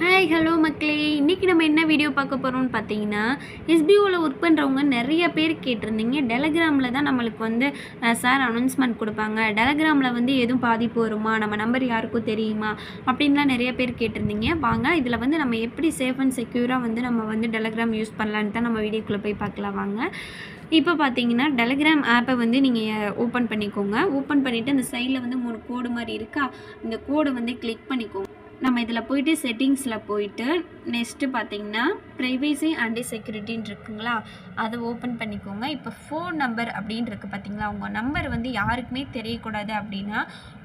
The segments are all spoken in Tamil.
ஹாய் ஹலோ மக்களே. இன்றைக்கி நம்ம என்ன வீடியோ பார்க்க போகிறோம்னு பார்த்தீங்கன்னா எஸ்பிஓவில் ஒர்க் பண்ணுறவங்க நிறைய பேர் கேட்டிருந்தீங்க. டெலகிராமில் தான் நம்மளுக்கு வந்து சார் அனௌன்ஸ்மெண்ட் கொடுப்பாங்க. டெலகிராமில் வந்து எதுவும் பாதிப்பு வருமா? நம்ம நம்பர் யாருக்கும் தெரியுமா? அப்படின்லாம் நிறைய பேர் கேட்டிருந்தீங்க. வாங்க இதில் வந்து நம்ம எப்படி சேஃப் அண்ட் செக்யூராக வந்து நம்ம வந்து டெலகிராம் யூஸ் பண்ணலான்னு தான் நம்ம வீடியோக்குள்ளே போய் பார்க்கலாம். வாங்க. இப்போ பார்த்தீங்கன்னா டெலகிராம் ஆப்பை வந்து நீங்கள் ஓப்பன் பண்ணிக்கோங்க. ஓப்பன் பண்ணிவிட்டு அந்த சைடில் வந்து மூணு கோடு மாதிரி இருக்கா? இந்த கோடை வந்து கிளிக் பண்ணிக்கோங்க. நம்ம இதில் போயிட்டு செட்டிங்ஸில் போயிட்டு நெக்ஸ்ட்டு பார்த்தீங்கன்னா ப்ரைவேசி அண்ட் செக்யூரிட்டின்னு இருக்குங்களா? அதை ஓப்பன் பண்ணிக்கோங்க. இப்போ ஃபோன் நம்பர் அப்படின்னு இருக்குது பார்த்தீங்களா? உங்கள் நம்பர் வந்து யாருக்குமே தெரியக்கூடாது அப்படின்னா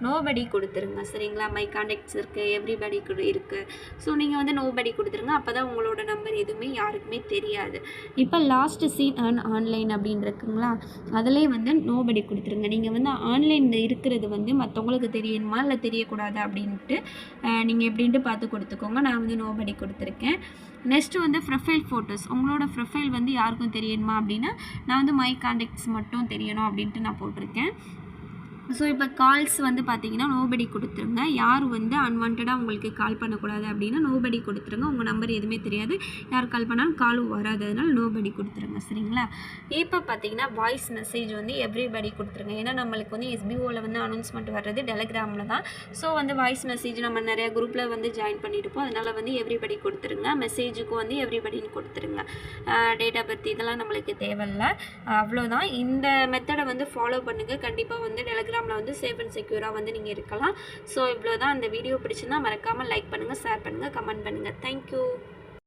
நோபடி கொடுத்துருங்க. சரிங்களா? மை கான்டாக்ட்ஸ் இருக்குது எவ்ரிபடி இருக்குது ஸோ நீங்கள் வந்து நோபடி கொடுத்துருங்க. அப்போ தான் உங்களோட நம்பர் எதுவுமே யாருக்குமே தெரியாது. இப்போ லாஸ்ட்டு சீன் அண்ட் ஆன்லைன் அப்படின்னு இருக்குங்களா? அதிலே வந்து நோபடி கொடுத்துருங்க. நீங்கள் வந்து ஆன்லைனில் இருக்கிறது வந்து மற்றவங்களுக்கு தெரியணுமா? இல்லை தெரியக்கூடாது அப்படின்ட்டு நீங்கள் எப்படின்ட்டு பார்த்து கொடுத்துக்கோங்க. நான் வந்து நோபடி கொடுத்துருக்கேன் நெக்ஸ்ட்டு வந்து ப்ரொஃபைல் ஃபோட்டோஸ் உங்களோட ப்ரொஃபைல் வந்து யாருக்கும் தெரியணுமா அப்படின்னா நான் வந்து மை காண்டக்ட்ஸ் மட்டும் தெரியணும் அப்படின்ட்டு நான் போட்டிருக்கேன். ஸோ இப்போ கால்ஸ் வந்து பார்த்தீங்கன்னா நோபடி கொடுத்துருங்க. யார் வந்து அன்வான்டாக உங்களுக்கு கால் பண்ணக்கூடாது அப்படின்னா நோபடி கொடுத்துருங்க. உங்கள் நம்பர் எதுவுமே தெரியாது. யார் கால் பண்ணாலும் காலும் வராது. அதனால் நோபடி கொடுத்துருங்க. சரிங்களா? இப்போ பார்த்தீங்கன்னா வாய்ஸ் மெசேஜ் வந்து எவ்ரிபடி கொடுத்துருங்க. ஏன்னா நம்மளுக்கு வந்து எஸ்பிஓவில் வந்து அனௌன்ஸ்மெண்ட் வர்றது டெலகிராமில் தான். ஸோ வந்து வாய்ஸ் மெசேஜ் நம்ம நிறையா குரூப்பில் வந்து ஜாயின் பண்ணியிருப்போம் அதனால் வந்து எவ்ரிபடி கொடுத்துருங்க. மெசேஜுக்கும் வந்து எவ்ரிபடின்னு கொடுத்துருங்க. டேட் ஆஃப் பர்த் இதெல்லாம் நம்மளுக்கு தேவையில்ல. அவ்வளோதான் இந்த மெத்தடை வந்து ஃபாலோ பண்ணுங்கள் கண்டிப்பாக வந்து இன்ஸ்டாகிராமில் வந்து சேஃப் அண்ட் செக்யூராக வந்து நீங்கள் இருக்கலாம். ஸோ இவ்வளோ தான் அந்த வீடியோ பிடிச்சிருந்தா மறக்காமல் லைக் பண்ணுங்கள் ஷேர் பண்ணுங்கள் கமெண்ட் பண்ணுங்கள் தேங்க்யூ